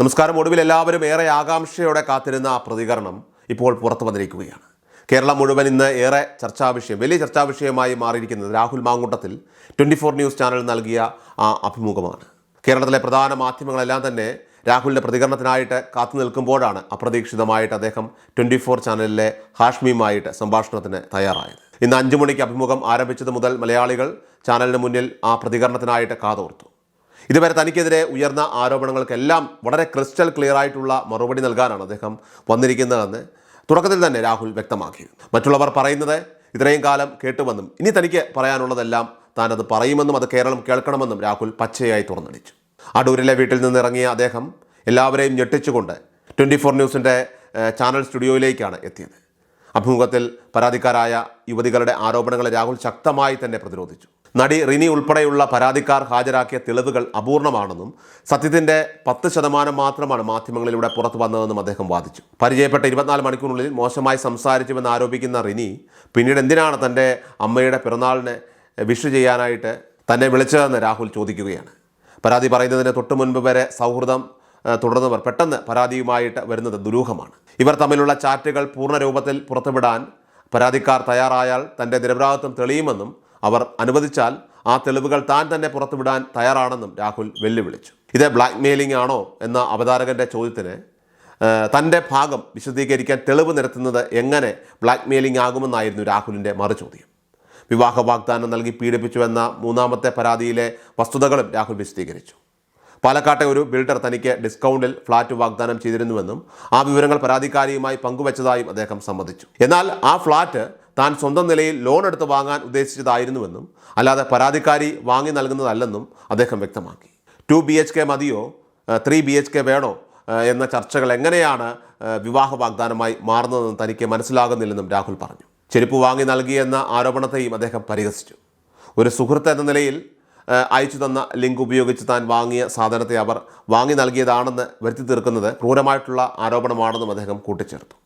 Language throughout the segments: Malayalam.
നമസ്കാരം. ഒടുവിൽ എല്ലാവരും ഏറെ ആകാംക്ഷയോടെ കാത്തിരുന്ന ആ പ്രതികരണം ഇപ്പോൾ പുറത്തു വന്നിരിക്കുകയാണ്. കേരളം മുഴുവൻ ഇന്ന് ഏറെ ചർച്ചാ വിഷയം വലിയ ചർച്ചാ വിഷയമായി മാറിയിരിക്കുന്നത് Rahul Mankoottathil twenty four news channel നൽകിയ ആ അഭിമുഖമാണ്. കേരളത്തിലെ പ്രധാന മാധ്യമങ്ങളെല്ലാം തന്നെ രാഹുലിന്റെ പ്രതികരണത്തിനായിട്ട് കാത്തു നിൽക്കുമ്പോഴാണ് അപ്രതീക്ഷിതമായിട്ട് അദ്ദേഹം ട്വന്റി ഫോർ ചാനലിലെ ഹാഷ്മിയുമായിട്ട് സംഭാഷണത്തിന് തയ്യാറായത്. ഇന്ന് അഞ്ചു മണിക്ക് അഭിമുഖം ആരംഭിച്ചത് മുതൽ മലയാളികൾ ചാനലിന് മുന്നിൽ ആ പ്രതികരണത്തിനായിട്ട് കാതോർത്തു. ഇതുവരെ തനിക്കെതിരെ ഉയർന്ന ആരോപണങ്ങൾക്കെല്ലാം വളരെ ക്രിസ്റ്റൽ ക്ലിയർ ആയിട്ടുള്ള മറുപടി നൽകാനാണ് അദ്ദേഹം വന്നിരിക്കുന്നതെന്ന് തുടക്കത്തിൽ തന്നെ രാഹുൽ വ്യക്തമാക്കി. മറ്റുള്ളവർ പറയുന്നത് ഇത്രയും കാലം കേട്ടുവന്നും ഇനി തനിക്ക് പറയാനുള്ളതെല്ലാം താൻ അത് പറയുമെന്നും അത് കേരളം കേൾക്കണമെന്നും രാഹുൽ പച്ചയായി തുറന്നടിച്ചു. അടൂരിലെ വീട്ടിൽ നിന്ന് ഇറങ്ങിയ അദ്ദേഹം എല്ലാവരെയും ഞെട്ടിച്ചുകൊണ്ട് ട്വന്റി ഫോർ ന്യൂസിന്റെ ചാനൽ സ്റ്റുഡിയോയിലേക്കാണ് എത്തിയത്. അഭിമുഖത്തിൽ പരാതിക്കാരായ യുവതികളുടെ ആരോപണങ്ങളെ രാഹുൽ ശക്തമായി തന്നെ പ്രതിരോധിച്ചു. നടി റിനി ഉൾപ്പെടെയുള്ള പരാതിക്കാർ ഹാജരാക്കിയ തെളിവുകൾ അപൂർണമാണെന്നും സത്യത്തിന്റെ പത്ത് ശതമാനം മാത്രമാണ് മാധ്യമങ്ങളിലൂടെ പുറത്തു വന്നതെന്നും അദ്ദേഹം വാദിച്ചു. പരിചയപ്പെട്ട ഇരുപത്തിനാല് മണിക്കൂറിനുള്ളിൽ മോശമായി സംസാരിച്ചുവെന്ന് ആരോപിക്കുന്ന റിനി പിന്നീട് എന്തിനാണ് തന്റെ അമ്മയുടെ പിറന്നാളിനെ വിഷ് ചെയ്യാനായിട്ട് തന്നെ വിളിച്ചതെന്ന് രാഹുൽ ചോദിക്കുകയാണ്. പരാതി പറയുന്നതിന് തൊട്ടു മുൻപ് വരെ സൗഹൃദം തുടർന്നവർ പെട്ടെന്ന് പരാതിയുമായിട്ട് വരുന്നത് ദുരൂഹമാണ്. ഇവർ തമ്മിലുള്ള ചാറ്റുകൾ പൂർണ രൂപത്തിൽ പുറത്തുവിടാൻ പരാതിക്കാർ തയ്യാറായാൽ തന്റെ നിരപരാധിത്വം തെളിയുമെന്നും അവർ അനുവദിച്ചാൽ ആ തെളിവുകൾ താൻ തന്നെ പുറത്തുവിടാൻ തയ്യാറാണെന്നും രാഹുൽ വെല്ലുവിളിച്ചു. ഇത് ബ്ലാക്ക് മെയിലിംഗ് ആണോ എന്ന അവതാരകന്റെ ചോദ്യത്തിന് തന്റെ ഭാഗം വിശദീകരിക്കാൻ തെളിവ് നിരത്തുന്നത് എങ്ങനെ ബ്ലാക്ക് മെയിലിംഗ് ആകുമെന്നായിരുന്നു രാഹുലിന്റെ മറുചോദ്യം. വിവാഹ വാഗ്ദാനം നൽകി പീഡിപ്പിച്ചുവെന്ന മൂന്നാമത്തെ പരാതിയിലെ വസ്തുതകളും രാഹുൽ വിശദീകരിച്ചു. പാലക്കാട്ടെ ഒരു ബിൽഡർ തനിക്ക് ഡിസ്കൗണ്ടിൽ ഫ്ളാറ്റ് വാഗ്ദാനം ചെയ്തിരുന്നുവെന്നും ആ വിവരങ്ങൾ പരാതിക്കാരിയുമായി പങ്കുവച്ചതായും അദ്ദേഹം സമ്മതിച്ചു. എന്നാൽ ആ ഫ്ളാറ്റ് താൻ സ്വന്തം നിലയിൽ ലോൺ എടുത്ത് വാങ്ങാൻ ഉദ്ദേശിച്ചതായിരുന്നുവെന്നും അല്ലാതെ പരാതിക്കാരി വാങ്ങി നൽകുന്നതല്ലെന്നും അദ്ദേഹം വ്യക്തമാക്കി. ടു ബി എച്ച് കെ മതിയോ? ത്രീ ബി എച്ച് കെ വേണോ? എന്ന ചർച്ചകൾ എങ്ങനെയാണ് വിവാഹ വാഗ്ദാനമായി മാറുന്നതെന്ന് തനിക്ക് മനസ്സിലാകുന്നില്ലെന്നും രാഹുൽ പറഞ്ഞു. ചെരുപ്പ് വാങ്ങി നൽകിയെന്ന ആരോപണത്തെയും അദ്ദേഹം പരിഹസിച്ചു. ഒരു സുഹൃത്ത് എന്ന നിലയിൽ അയച്ചു തന്ന ലിങ്ക് ഉപയോഗിച്ച് താൻ വാങ്ങിയ സാധനത്തെ അവർ വാങ്ങി നൽകിയതാണെന്ന് വരുത്തി തീർക്കുന്നത് ക്രൂരമായിട്ടുള്ള ആരോപണമാണെന്നും അദ്ദേഹം കൂട്ടിച്ചേർത്തു.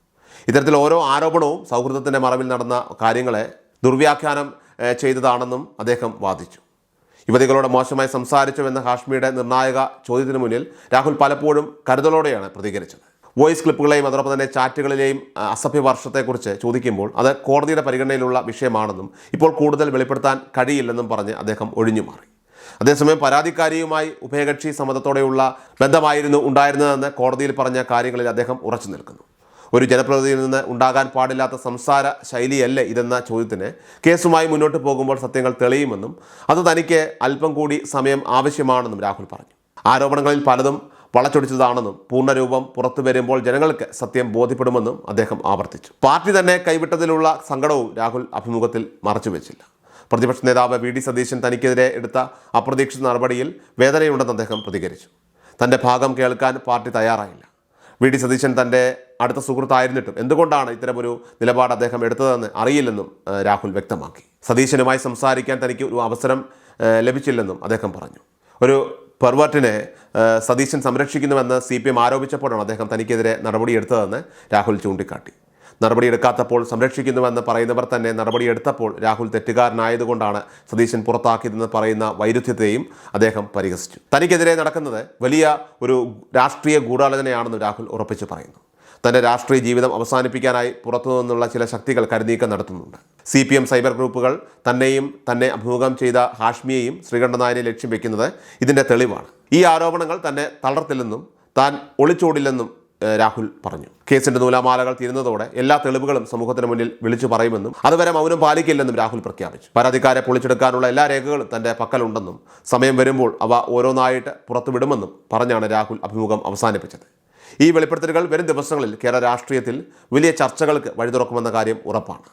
ഇത്തരത്തിൽ ഓരോ ആരോപണവും സൗഹൃദത്തിന്റെ മറവിൽ നടന്ന കാര്യങ്ങളെ ദുർവ്യാഖ്യാനം ചെയ്തതാണെന്നും അദ്ദേഹം വാദിച്ചു. യുവതികളോട് മോശമായി സംസാരിച്ചുവെന്ന ഹാഷ്മിയുടെ നിർണായക ചോദ്യത്തിന് മുന്നിൽ രാഹുൽ പലപ്പോഴും കരുതലോടെയാണ് പ്രതികരിച്ചത്. വോയിസ് ക്ലിപ്പുകളെയും അതോടൊപ്പം തന്നെ ചാറ്റുകളിലെയും അസഭ്യവർഷത്തെക്കുറിച്ച് അസഭ്യ വർഷത്തെക്കുറിച്ച് ചോദിക്കുമ്പോൾ അത് കോടതിയുടെ പരിഗണനയിലുള്ള വിഷയമാണെന്നും ഇപ്പോൾ കൂടുതൽ വെളിപ്പെടുത്താൻ കഴിയില്ലെന്നും പറഞ്ഞ് അദ്ദേഹം ഒഴിഞ്ഞു മാറി. അതേസമയം പരാതിക്കാരിയുമായി ഉഭയകക്ഷി സമ്മതത്തോടെയുള്ള ബന്ധമായിരുന്നു ഉണ്ടായിരുന്നതെന്ന് കോടതിയിൽ പറഞ്ഞ കാര്യങ്ങളിൽ അദ്ദേഹം ഉറച്ചു നിൽക്കുന്നു. ഒരു ജനപ്രതിനിധിയിൽ നിന്ന് ഉണ്ടാകാൻ പാടില്ലാത്ത സംസാര ശൈലിയല്ലേ ഇതെന്ന ചോദ്യത്തിന് കേസുമായി മുന്നോട്ട് പോകുമ്പോൾ സത്യങ്ങൾ തെളിയുമെന്നും അത് തനിക്ക് അല്പം കൂടി സമയം ആവശ്യമാണെന്നും രാഹുൽ പറഞ്ഞു. ആരോപണങ്ങളിൽ പലതും വളച്ചൊടിച്ചതാണെന്നും പൂർണരൂപം പുറത്തു വരുമ്പോൾ ജനങ്ങൾക്ക് സത്യം ബോധ്യപ്പെടുമെന്നും അദ്ദേഹം ആവർത്തിച്ചു. പാർട്ടി തന്നെ കൈവിട്ടതിലുള്ള സങ്കടവും രാഹുൽ അഭിമുഖത്തിൽ മറച്ചുവെച്ചില്ല. പ്രതിപക്ഷ നേതാവ് വി. ഡി. സതീശൻ തനിക്കെതിരെ എടുത്ത അപ്രതീക്ഷിത നടപടിയിൽ വേദനയുണ്ടെന്ന് അദ്ദേഹം പ്രതികരിച്ചു. തന്റെ ഭാഗം കേൾക്കാൻ പാർട്ടി തയ്യാറായില്ല. വി. ഡി. സതീശൻ തന്റെ അടുത്ത സുഹൃത്തായിരുന്നിട്ടും. എന്തുകൊണ്ടാണ് ഇത്തരമൊരു നിലപാട് അദ്ദേഹം എടുത്തതെന്ന് അറിയില്ലെന്നും രാഹുൽ വ്യക്തമാക്കി. സതീശനുമായി സംസാരിക്കാൻ തനിക്ക് ഒരു അവസരം ലഭിച്ചില്ലെന്നും അദ്ദേഹം പറഞ്ഞു. ഒരു പെർവർട്ടിനെ സതീശൻ സംരക്ഷിക്കുന്നുവെന്ന് സി പി എം ആരോപിച്ചപ്പോഴാണ് അദ്ദേഹം തനിക്കെതിരെ നടപടിയെടുത്തതെന്ന് രാഹുൽ ചൂണ്ടിക്കാട്ടി. നടപടിയെടുക്കാത്തപ്പോൾ സംരക്ഷിക്കുന്നുവെന്ന് പറയുന്നവർ തന്നെ നടപടിയെടുത്തപ്പോൾ രാഹുൽ തെറ്റുകാരനായതുകൊണ്ടാണ് സതീശൻ പുറത്താക്കിയതെന്ന് പറയുന്ന വൈരുദ്ധ്യത്തെയും അദ്ദേഹം പരിഹസിച്ചു. തനിക്കെതിരെ നടക്കുന്നത് വലിയ ഒരു രാഷ്ട്രീയ ഗൂഢാലോചനയാണെന്ന് രാഹുൽ ഉറപ്പിച്ച് പറയുന്നു. തന്റെ രാഷ്ട്രീയ ജീവിതം അവസാനിപ്പിക്കാനായി പുറത്തുനിന്നുള്ള ചില ശക്തികൾ കരുനീക്കം നടത്തുന്നുണ്ട്. സി പി എം സൈബർ ഗ്രൂപ്പുകൾ തന്നെയും തന്നെ അഭിമുഖം ചെയ്ത ഹാഷ്മിയെയും ശ്രീകണ്ഠനായനെ ലക്ഷ്യം വെക്കുന്നത് ഇതിന്റെ തെളിവാണ്. ഈ ആരോപണങ്ങൾ തന്നെ തളർത്തില്ലെന്നും താൻ ഒളിച്ചോടില്ലെന്നും രാഹുൽ പറഞ്ഞു. കേസിന്റെ നൂലാമാലകൾ തീരുന്നതോടെ എല്ലാ തെളിവുകളും സമൂഹത്തിന് മുന്നിൽ വിളിച്ചു പറയുമെന്നും അതുവരെ മൗനം പാലിക്കില്ലെന്നും രാഹുൽ പ്രഖ്യാപിച്ചു. പരാതിക്കാരെ പൊളിച്ചെടുക്കാനുള്ള എല്ലാ രേഖകളും തന്റെ പക്കലുണ്ടെന്നും സമയം വരുമ്പോൾ അവ ഓരോന്നായിട്ട് പുറത്തുവിടുമെന്നും പറഞ്ഞാണ് രാഹുൽ അഭിമുഖം അവസാനിപ്പിച്ചത്. ഈ വെളിപ്പെടുത്തലുകൾ വരും ദിവസങ്ങളിൽ കേരള രാഷ്ട്രീയത്തിൽ വലിയ ചർച്ചകൾക്ക് വഴി തുറക്കുമെന്ന കാര്യം ഉറപ്പാണ്.